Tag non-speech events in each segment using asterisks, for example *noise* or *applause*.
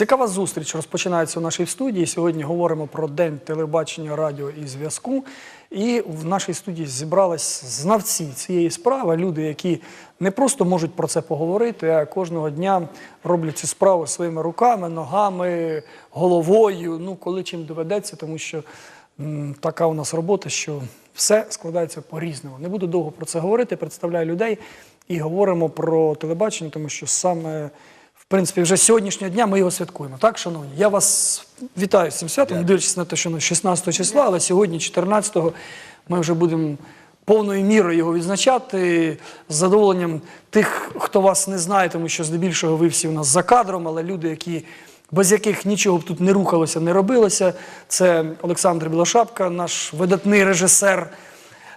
Цікава зустріч розпочинається у нашій студії. Сьогодні говоримо про День телебачення, радіо і зв'язку. І в нашій студії зібрались знавці цієї справи, люди, які не просто можуть про це поговорити, а кожного дня роблять цю справу своїми руками, ногами, головою. Ну, коли чим доведеться, тому що м, така у нас робота, що все складається по-різному. Не буду довго про це говорити, представляю людей і говоримо про телебачення, тому що саме. В принципі, вже сьогоднішнього дня ми його святкуємо. Так, шановні? Я вас вітаю з цим святом, не дивлячись на те, що ну, 16 числа, але сьогодні, 14-го, ми вже будемо повною мірою його відзначати з задоволенням тих, хто вас не знає, тому що здебільшого ви всі у нас за кадром, але люди, які. Без яких нічого б тут не рухалося, не робилося. Це Олександр Білошапка, наш видатний режисер,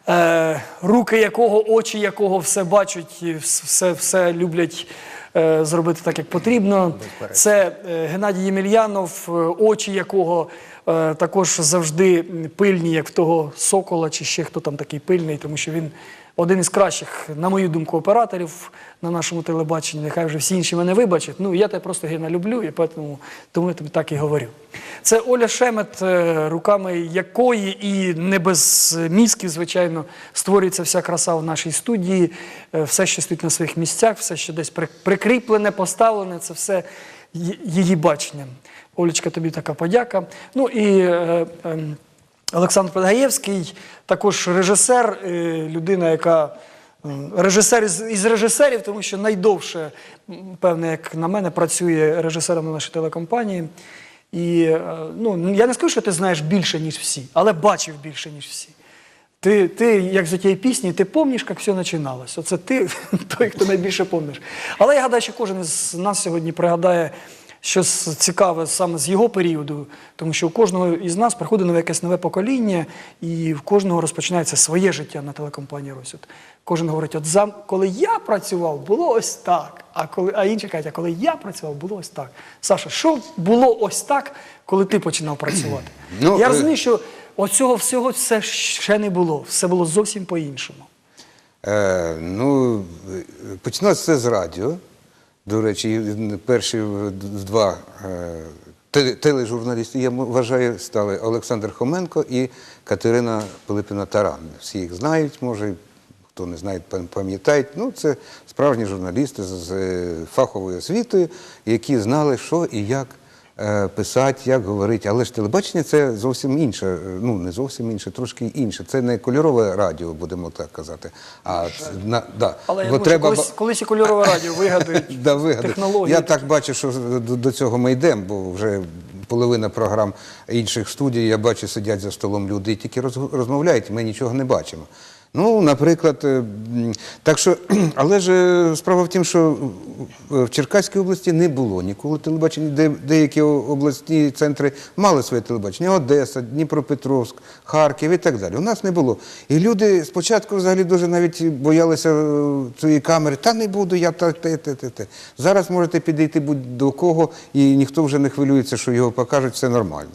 е, руки якого, очі якого все бачать, все, все люблять зробити так, як потрібно. Це е, Геннадій Ємельянов, е, очі якого е, також завжди пильні, як в того сокола, чи ще хто там такий пильний, тому що він один із кращих, на мою думку, операторів на нашому телебаченні. Нехай вже всі інші мене вибачать. Ну, я тебе просто Гена люблю, і тому, тому я тобі так і говорю. Це Оля Шемет, е, руками якої і не без мізків, звичайно, створюється вся краса в нашій студії. Е, Все, що стоїть на своїх місцях, все, що десь прикріплене, поставлене, це все її бачення. Олечка, тобі така подяка. Ну і е, ем, Олександр Подгаєвський, також режисер, людина, яка режисер із, режисерів, тому що найдовше, певне, як на мене, працює режисером на нашій телекомпанії. І е, ну, я не скажу, що ти знаєш більше, ніж всі, але бачив більше, ніж всі. Ти, ти як за тієї пісні, ти пам'ятаєш, як все починалось. Оце ти *laughs* той, хто найбільше пам'ятаєш. Але я гадаю, що кожен із нас сьогодні пригадає щось цікаве саме з його періоду, тому що у кожного із нас приходить нове якесь нове покоління, і в кожного розпочинається своє життя на телекомпанії Рось. Кожен говорить, от за коли я працював, було ось так. А коли а інші кажуть, а коли я працював, було ось так. Саша, що було ось так, коли ти починав працювати? *clears throat* Ну, я е, розумію, що оцього всього все ще не було. Все було зовсім по-іншому. Е, ну, починалося все з радіо. До речі, перші два е, тележурналісти, я вважаю, стали Олександр Хоменко і Катерина Пилипіна Таран. Всі їх знають, може, хто не знає, пам- пам'ятають. Ну, це справжні журналісти з, е, фаховою освітою, які знали, що і як писати, як говорити. Але ж телебачення це зовсім інше. е, Ну, не зовсім інше, трошки інше. Це не кольорове радіо, будемо так казати. А це, на, да. Але Бо що колись, колись і кольорове радіо вигадують *laughs* Да, технології. Я так бачу, що до, до цього ми йдемо, бо вже половина програм інших студій, я бачу, сидять за столом люди і тільки роз, розмовляють, ми нічого не бачимо. Ну, наприклад, е, так що, *clears throat* але ж е, справа в тім, що в Черкаській області не було ніколи телебачення, де деякі обласні центри мали своє телебачення. Одеса, Дніпропетровськ, Харків і так далі. У нас не було. І люди спочатку взагалі дуже навіть боялися е, цієї камери. Та не буду я так, те, те, те, те. Зараз можете підійти будь-до кого, і ніхто вже не хвилюється, що його покажуть, все нормально.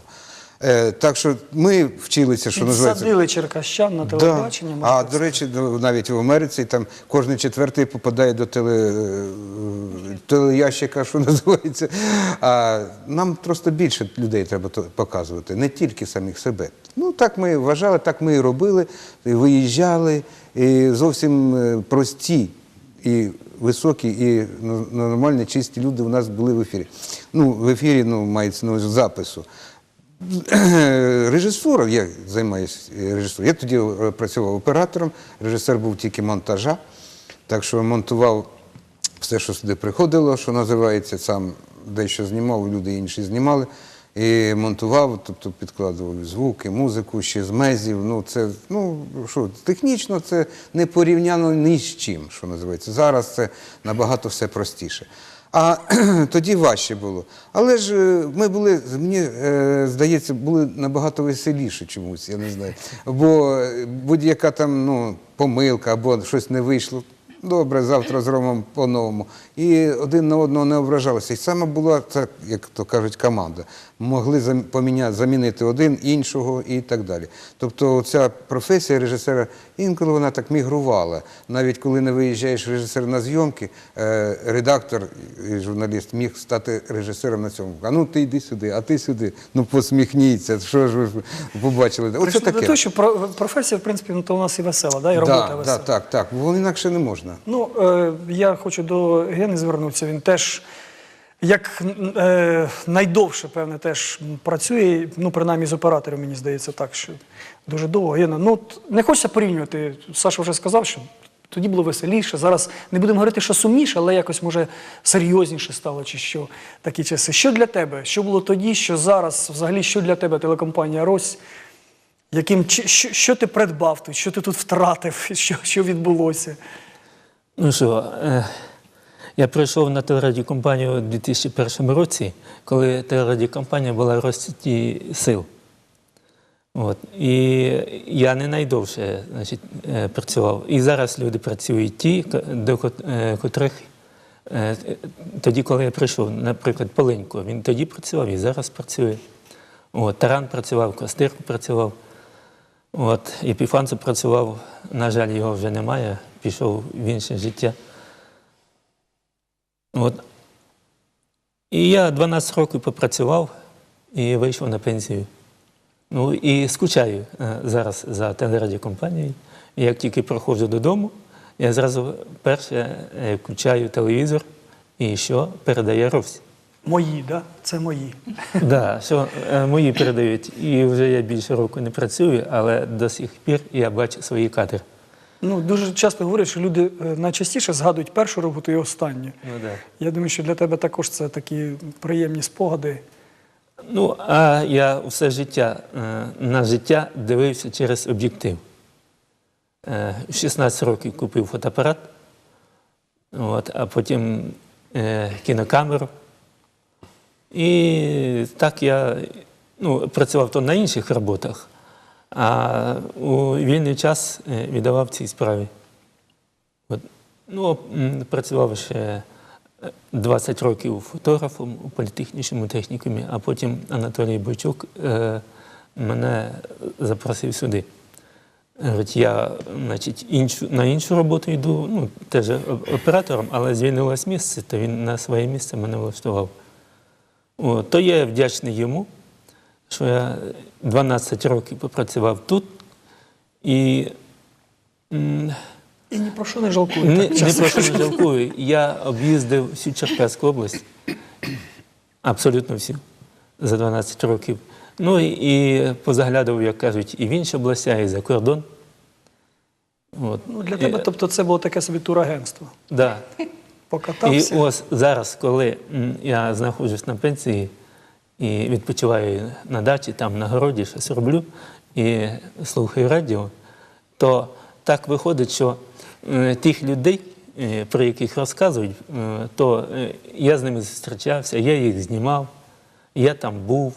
Е, так що ми вчилися, що називається. Підсадили черкащан на телебачення. можна А до речі, навіть в Америці там кожен четвертий попадає до теле, е, телеящика, що *laughs* називається. А нам просто більше людей треба показувати, не тільки самих себе. Ну так ми вважали, так ми і робили, і виїжджали, і зовсім е, прості і високі, і ну, нормальні, чисті люди у нас були в ефірі. Ну, в ефірі ну, мається на увазі запису. *clears throat* Режисура, я займаюся режисурою. Я тоді е, працював оператором, режисер був тільки монтажа, так що монтував все, що сюди приходило, що називається, сам дещо знімав, люди інші знімали. І монтував, тобто підкладував звуки, музику, ще з мезів. Ну, це, ну, що, технічно це не порівняно ні з чим, що називається. Зараз це набагато все простіше. А *clears throat* тоді важче було. Але ж е, ми були, мені е, здається, були набагато веселіше чомусь, я не знаю. Бо е, будь-яка там ну, помилка або щось не вийшло. Добре, завтра зробимо по-новому. І один на одного не ображалися. І саме була це, як то кажуть, команда. Могли зам- поміняти, замінити один іншого і так далі. Тобто ця професія режисера, інколи вона так мігрувала. Навіть коли не виїжджаєш режисер на зйомки, е, редактор і журналіст міг стати режисером на цьому. А ну ти йди сюди, а ти сюди. Ну посміхніться, що ж ви побачили. Оце Прийшли до таке. того, що про- професія, в принципі, ну, то у нас і весела, да? і робота да, весела. да, так, так. Бо інакше не можна. Ну, е, я хочу до Гени звернутися. Він теж, як е, найдовше, певне, теж працює, ну, принаймні з оператором, мені здається, так, що дуже довго. Гена, ну, не хочеться порівнювати. Саша вже сказав, що тоді було веселіше. Зараз не будемо говорити, що сумніше, але якось, може, серйозніше стало, чи що такі часи. Що для тебе? Що було тоді, що зараз? Взагалі, що для тебе телекомпанія Рось? Яким, що, що ти придбав тут, що ти тут втратив, *laughs* що, що відбулося? Ну що, е, я прийшов на телерадіокомпанію у 2001 році, коли телерадіокомпанія була в розцвіті сил. От. І я не найдовше значить, е, працював. І зараз люди працюють ті, до е, котрих тоді, коли я прийшов, наприклад, Поленько, він тоді працював і зараз працює. От, Таран працював, Костирко працював. От, Епіфанцо працював, на жаль, його вже немає, пішов в інше життя. От. І я 12 років попрацював і вийшов на пенсію. Ну і скучаю е, зараз за телерадіокомпанією. І як тільки проходжу додому, я зразу перше е, включаю телевізор і що передає Ровсь. Мої, да? Це мої. Да, що е, мої передають. І вже я більше року не працюю, але до сих пір я бачу свої кадри. Ну, дуже часто говорять, що люди е, найчастіше згадують першу роботу і останню. Ну, да. Я думаю, що для тебе також це такі приємні спогади. Ну, а я все життя е, на життя дивився через об'єктив. Е, В 16 років купив фотоапарат, от, а потім кінокамеру. І так я ну, працював то на інших роботах, а у вільний час е, віддавав цій справі. От, ну, працював ще е, 20 років фотографом у політехнічному технікумі, а потім Анатолій Бойчук е, мене запросив сюди. Говорить, я значить, іншу, на іншу роботу йду, ну, теж оператором, але звільнилось місце, то він на своє місце мене влаштував. О, то я вдячний йому, що я 12 років попрацював тут і І ні про що не жалкую. так не чесно про що не жалкую. Я об'їздив всю Черкаську область, абсолютно всю, за 12 років. Ну і, і позаглядав, як кажуть, і в інші областя, і за кордон. От. Ну, для тебе, тобто, це було таке собі турагентство. Да. І ось зараз, коли я знаходжусь на пенсії і відпочиваю на дачі, там на городі щось роблю і слухаю радіо, то так виходить, що тих людей, е, про яких розказують, е, то е, я з ними зустрічався, я їх знімав, я там був.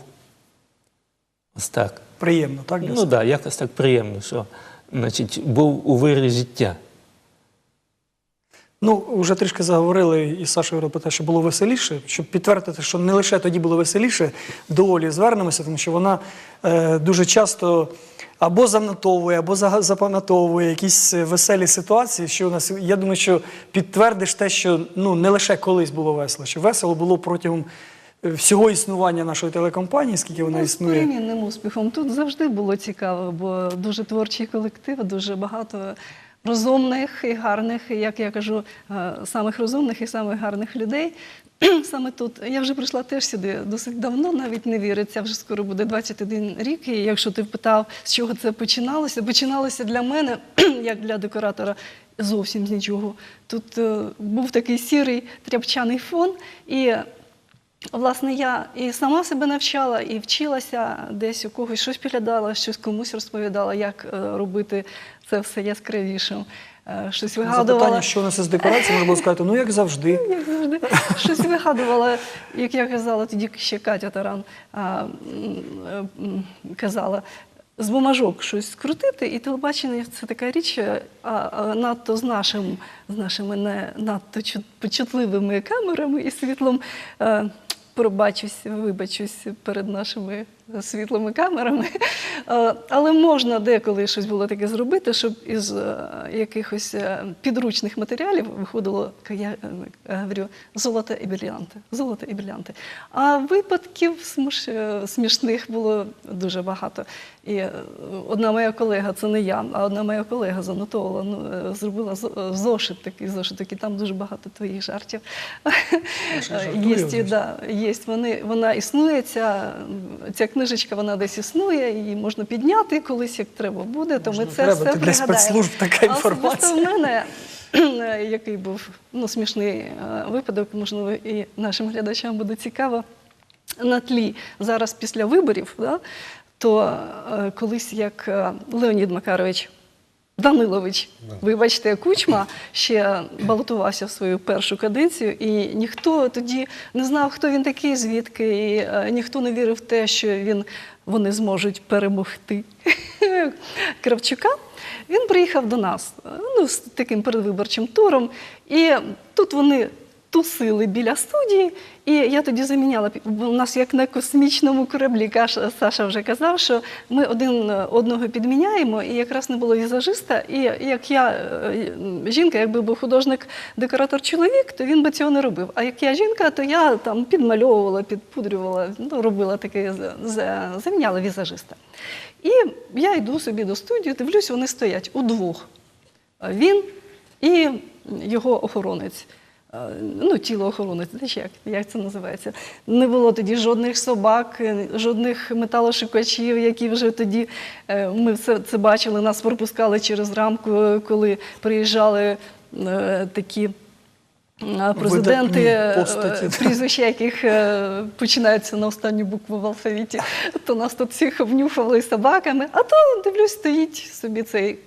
Ось так. Приємно, так? Ну так, да, якось так приємно, що значить, був у вирі життя. Ну, вже трішки заговорили, і Саша говорив про те, що було веселіше. Щоб підтвердити, що не лише тоді було веселіше, до Олі звернемося, тому що вона е, дуже часто або занотовує, або запам'ятовує якісь веселі ситуації. Що у нас я думаю, що підтвердиш те, що ну не лише колись було весело, що весело було протягом е, всього існування нашої телекомпанії, скільки вона Ну, існує. перемінним успіхом. Тут завжди було цікаво, бо дуже творчий колектив, дуже багато розумних і гарних, як я кажу, е, самих розумних і самих гарних людей. *clears throat* Саме тут я вже прийшла теж сюди досить давно, навіть не віриться. Вже скоро буде 21 рік. І якщо ти питав, з чого це починалося, починалося для мене, *clears throat* як для декоратора, зовсім з нічого. Тут е, був такий сірий тряпчаний фон, і Власне, я і сама себе навчала, і вчилася десь у когось щось підглядала, щось комусь розповідала, як е, робити це все яскравішим. Е, Щось вигадувала. Запитання, що у нас із декорації, можна було сказати, ну як завжди. Як завжди, щось вигадувала, як я казала, тоді ще Катя Таран а, е, казала. з бумажок щось крутити, і телебачення це така річ, а, а надто з нашим, з нашими не надто чут- почутливими камерами і світлом. Е, Пробачусь, вибачусь перед нашими світлими камерами. Е, Але можна деколи щось було таке зробити, щоб із е, якихось е, підручних матеріалів виходило, я говорю, золото і брилянти. Золото і брилянти. А випадків смішних було дуже багато. І одна моя колега, це не я, а одна моя колега занотовувала, ну, зробила зо- зошит такий зошит, такий, там дуже багато твоїх жартів. Є, да, є. Вони, вона існує, ця, ця книжечка, вона десь існує, її можна підняти колись, як треба буде, то ми це треба, все то для пригадаємо. спецслужб така інформація. особисто в мене, *clears throat* який був ну, смішний е, випадок, можливо, і нашим глядачам буде цікаво, на тлі зараз після виборів, да, то е, колись як е, Леонід Макарович Данилович, вибачте, Кучма ще балотувався в свою першу каденцію, і ніхто тоді не знав, хто він такий, звідки, і е, ніхто не вірив в те, що він, вони зможуть перемогти *laughs* Кравчука. Він приїхав до нас е, ну, з таким передвиборчим туром, і тут вони тусили біля студії, і я тоді заміняла. У нас як на космічному кораблі Саша вже казав, що ми один одного підміняємо, і якраз не було візажиста. І як я е, жінка, якби був художник-декоратор чоловік, то він би цього не робив. А як я жінка, то я там підмальовувала, підпудрювала, ну, робила таке, заміняла візажиста. І я йду собі до студії, дивлюсь, вони стоять удвох. Він і його охоронець. Е, Ну, тілоохоронець, знаєш, як, як це називається. Не було тоді жодних собак, е, жодних металошукачів, які вже тоді е, ми все це бачили, нас пропускали через рамку, коли приїжджали такі. Президенти, прізвища яких починаються на останню букву в алфавіті, то нас тут всіх обнюхали собаками. А то дивлюсь, стоїть собі цей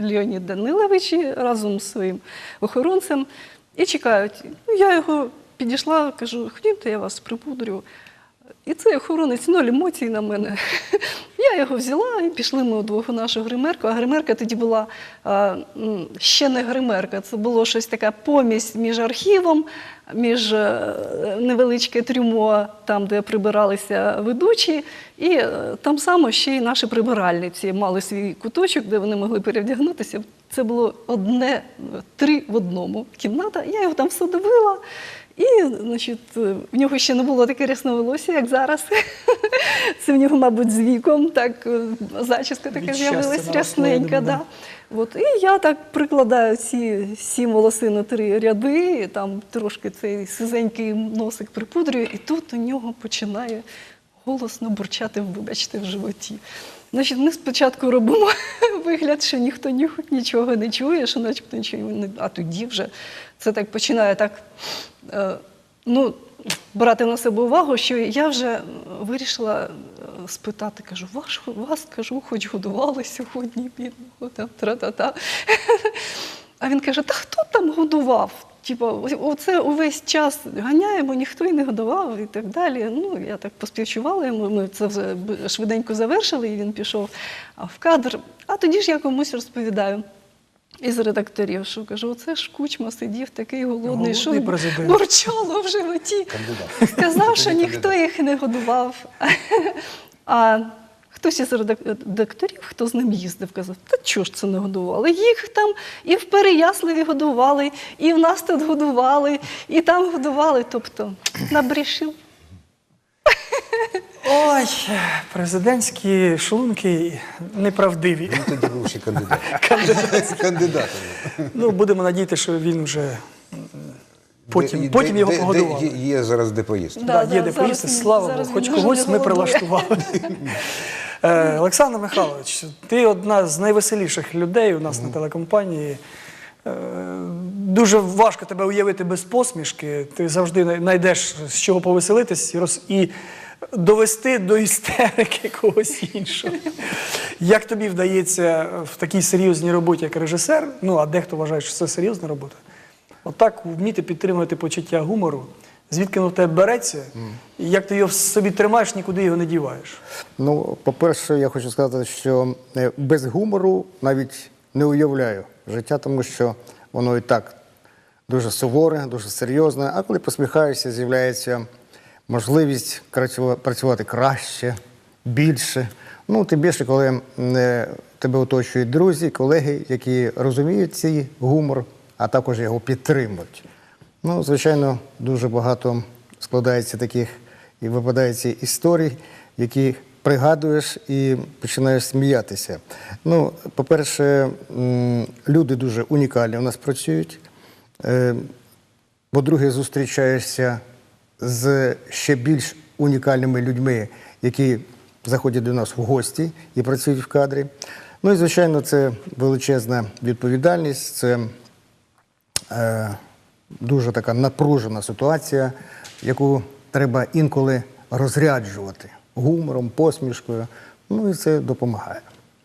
Леонід, Данилович разом з своїм охоронцем і чекають. Ну, я його підійшла, кажу, ходімте, я вас припудрю. І цей охоронець ноль емоцій на мене. *laughs* Я його взяла і пішли ми удвох у нашу гримерку. А гримерка тоді була а, ще не гримерка. Це було щось така помість між архівом, між е, невеличке трюмо, там, де прибиралися ведучі, і е, там само ще й наші прибиральниці мали свій куточок, де вони могли перевдягнутися. Це було одне, три в одному кімната. Я його там все дивила. І, значить, е, в нього ще не було таке рясне волосся, як зараз. *laughs* Це в нього, мабуть, з віком, так е, зачіска така з'явилась рясненька. Да. От, і я так прикладаю ці сім волоси на три ряди, і там трошки цей сизенький носик припудрюю, і тут у нього починає голосно бурчати, вибачте, в животі. Значить, ми спочатку робимо *laughs* вигляд, що ніхто ні- нічого не чує, що начебто нічого не. А тоді вже це так починає так. Е, ну, брати на себе увагу, що я вже вирішила е, спитати, кажу, вас, вас кажу, хоч годували сьогодні, бідного, там, тра-та-та. А він каже: та хто там годував? Типа, оце увесь час ганяємо, ніхто й не годував і так далі. Ну, я так поспівчувала йому, ми це вже швиденько завершили, і він пішов в кадр. А тоді ж я комусь розповідаю. Із редакторів, що кажу, оце ж кучма сидів такий голодний, Голодний що бурчало в животі. Кандидат. Сказав, що ніхто їх не годував. *laughs* А хтось із редакторів, хто з ним їздив, казав, та чого ж це не годували? Їх там і в Переяславі годували, і в нас тут годували, і там годували. Тобто набрішив. *laughs* Ой, президентські шлунки неправдиві. Він тоді був ще кандидат. *laughs* Кандидатом. Ну, будемо надіятися, що він вже потім, Де- потім де- його де- погодували. Є є зараз де поїсти. Да, Да, да, є де зараз поїсти, слава зараз Богу, хоч дуже когось ми прилаштували. *laughs* Е, Олександр Михайлович, ти одна з найвеселіших людей у нас на телекомпанії. Е, Дуже важко тебе уявити без посмішки. Ти завжди най- знайдеш з чого повеселитись і, роз... і довести до істерики когось іншого. Як тобі вдається в такій серйозній роботі, як режисер, ну а дехто вважає, що це серйозна робота, отак вміти підтримувати почуття гумору, Звідки воно в тебе береться, і як ти його в собі тримаєш, нікуди його не діваєш. Ну, по-перше, я хочу сказати, що е, без гумору навіть не уявляю життя, тому що воно і так дуже суворе, дуже серйозне. А коли посміхаєшся, з'являється можливість працювати краще, більше. Ну, тим більше, коли е, тебе оточують друзі, колеги, які розуміють цей гумор, а також його підтримують. Ну, звичайно, дуже багато складається таких і випадається історій, які пригадуєш і починаєш сміятися. Ну, по-перше, люди дуже унікальні у нас працюють. Е, По-друге, зустрічаєшся з ще більш унікальними людьми, які заходять до нас в гості і працюють в кадрі. Ну і, звичайно, це величезна відповідальність, це е, дуже така напружена ситуація, яку треба інколи розряджувати гумором, посмішкою. Ну і це допомагає.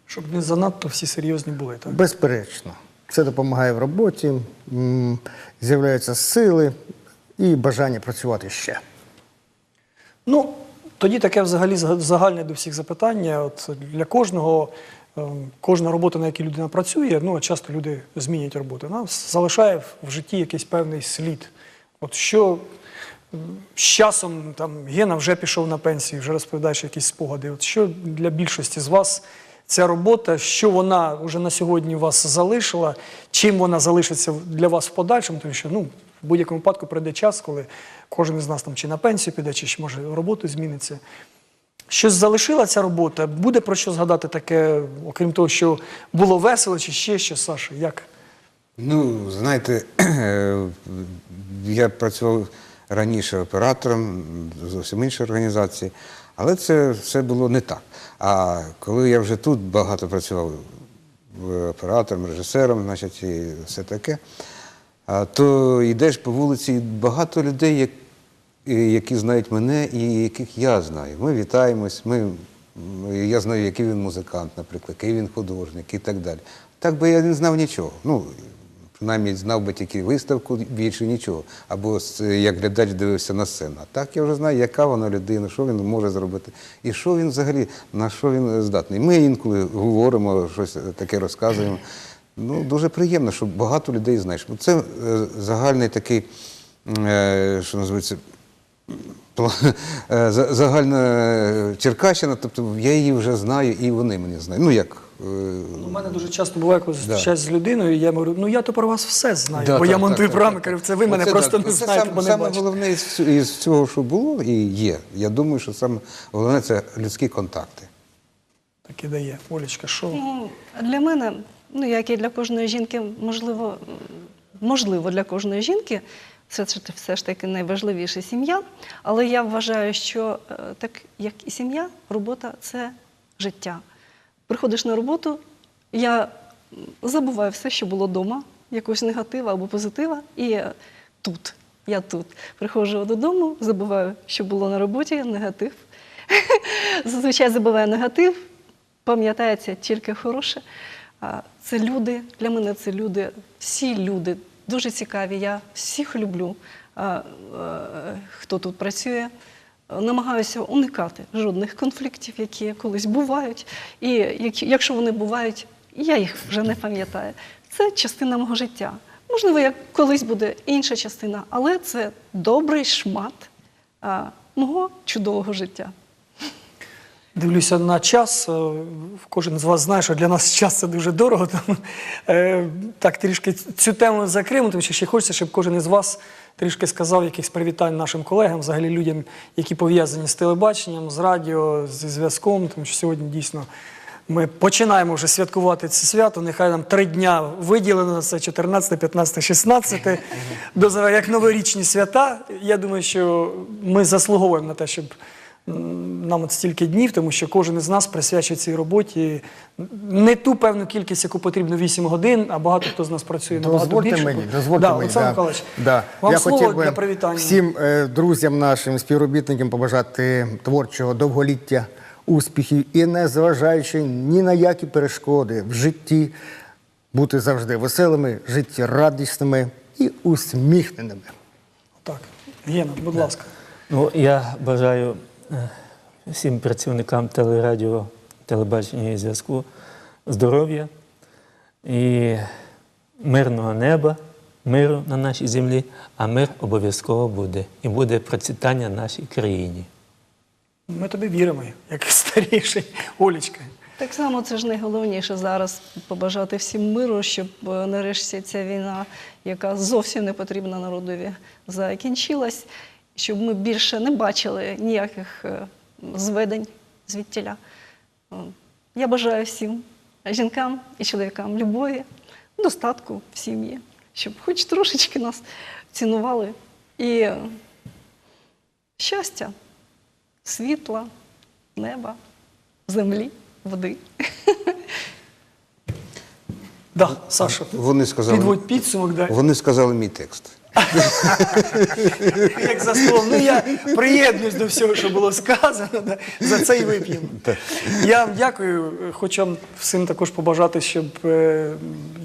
Щоб не занадто всі серйозні були. Так? Безперечно, це допомагає в роботі, з'являються сили і бажання працювати ще. Ну, тоді таке взагалі загальне до всіх запитання. От для кожного, е, кожна робота, на якій людина працює, ну, а часто люди змінюють роботу, вона залишає в житті якийсь певний слід. От що з часом там Гена вже пішов на пенсію, вже розповідаєш якісь спогади. От що для більшості з вас ця робота, що вона вже на сьогодні вас залишила, чим вона залишиться для вас в подальшому, тому що ну, в будь-якому випадку прийде час, коли кожен із нас там чи на пенсію піде, чи може роботу зміниться. Щось залишила ця робота? Буде про що згадати таке, окрім того, що було весело, чи ще що, Саша? Як? Ну, знаєте, *clears throat* я працював раніше оператором зовсім іншій організації, але це все було не так. А коли я вже тут багато працював оператором, режисером, значить, і все таке, то йдеш по вулиці, багато людей, які знають мене і яких я знаю. Ми вітаємось, ми, я знаю, який він музикант, наприклад, який він художник і так далі. Так би я не знав нічого. Ну, принаймні знав би тільки виставку, більше нічого. Або як глядач дивився на сцену. А так я вже знаю, яка вона людина, що він може зробити, і що він взагалі, на що він здатний. Ми інколи говоримо, щось таке розказуємо. Ну, дуже приємно, що багато людей знаєш. Це е, загальний такий, е, що називається, е, за- загальна Черкащина, тобто я її вже знаю, і вони мене знають. Ну як? Е, У мене дуже часто буває, коли зустрічаюсь з людиною, і я говорю, ну я то про вас все знаю, Да, бо так, я монтую програми, кажу, це ви мене просто так. не Це знаєте, бо не Саме головне із, із цього, що було і є. Я думаю, що саме головне це людські контакти. Так і дає. Олечка, що? Ну, для мене, ну як і для кожної жінки, можливо, можливо, для кожної жінки, це все ж таки найважливіше сім'я. Але я вважаю, що е, так як і сім'я, робота це життя. Приходиш на роботу, я забуваю все, що було вдома, якогось негатива або позитива, і е, тут. Я тут приходжу додому, забуваю, що було на роботі, негатив. *laughs* Зазвичай забуваю негатив, пам'ятається тільки хороше. Це люди, для мене це люди, всі люди дуже цікаві. Я всіх люблю, хто тут працює. Намагаюся уникати жодних конфліктів, які колись бувають. І якщо вони бувають, я їх вже не пам'ятаю. Це частина мого життя. Можливо, як колись буде інша частина, але це добрий шмат а, мого чудового життя. Дивлюся на час. е, Кожен з вас знає, що для нас час це дуже дорого. *laughs* Тому е, так трішки цю тему закриємо, тому що ще хочеться, щоб кожен із вас трішки сказав якихось привітань нашим колегам, взагалі людям, які пов'язані з телебаченням, з радіо, зі зв'язком, тому що сьогодні дійсно. Ми починаємо вже святкувати це свято. Нехай нам три дня виділено це 14, 15, 16, до як новорічні свята. Я думаю, що ми заслуговуємо на те, щоб нам от стільки днів, тому що кожен із нас присвячує цій роботі не ту певну кількість, яку потрібно 8 годин, а багато хто з нас працює набагато Дозвольте більше. мені, дозвольте да, мені. Олександр да. Михайлович, Да. вам Я слово хотів би для привітання. всім е, друзям нашим, співробітникам побажати творчого довголіття, успіхів і не зважаючи ні на які перешкоди в житті, бути завжди веселими, життєрадісними і усміхненими. Так, Гена, будь ласка. Ну, я бажаю всім працівникам телерадіо, телебачення і зв'язку здоров'я і мирного неба, миру на нашій землі, а мир обов'язково буде. І буде процвітання нашій країні. Ми тобі віримо, як старіший Олічка. Так само це ж найголовніше зараз побажати всім миру, щоб е, нарешті ця війна, яка зовсім не потрібна народові, закінчилась, щоб ми більше не бачили ніяких е, зведень звідтіля. Е, Я бажаю всім жінкам і чоловікам любові, достатку в сім'ї, щоб хоч трошечки нас цінували і щастя, світла, неба, землі, води. Да, Саша, Вони сказали, підводь підсумок, да. вони сказали мій текст. *laughs* як за столом. Ну я приєднуюсь до всього, що було сказано. Да. За це і вип'ємо. Я вам дякую. Хочу вам всім також побажати, щоб е,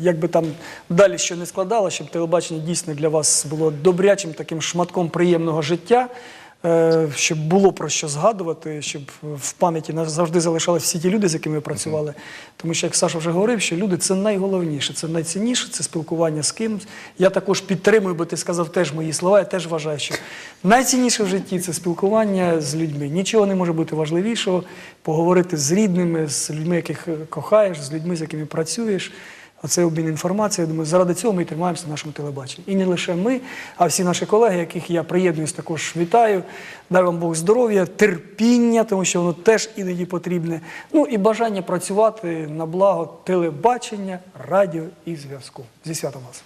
як би там далі що не складало, щоб телебачення дійсно для вас було добрячим таким шматком приємного життя. Е, Щоб було про що згадувати, щоб в пам'яті завжди залишались всі ті люди, з якими ви працювали. Тому що, як Саша вже говорив, що люди це найголовніше, це найцінніше, це спілкування з кимось. Я також підтримую, бо ти сказав теж мої слова. Я теж вважаю, що найцінніше в житті це спілкування з людьми. Нічого не може бути важливішого. Поговорити з рідними, з людьми, яких кохаєш, з людьми, з якими працюєш. Оце обмін інформацією. Думаю, заради цього ми тримаємося на нашому телебаченні. І не лише ми, а всі наші колеги, яких я приєднуюсь, також вітаю. Дай вам Бог здоров'я, терпіння, тому що воно теж іноді потрібне. Ну і бажання працювати на благо телебачення, радіо і зв'язку. Зі святом вас.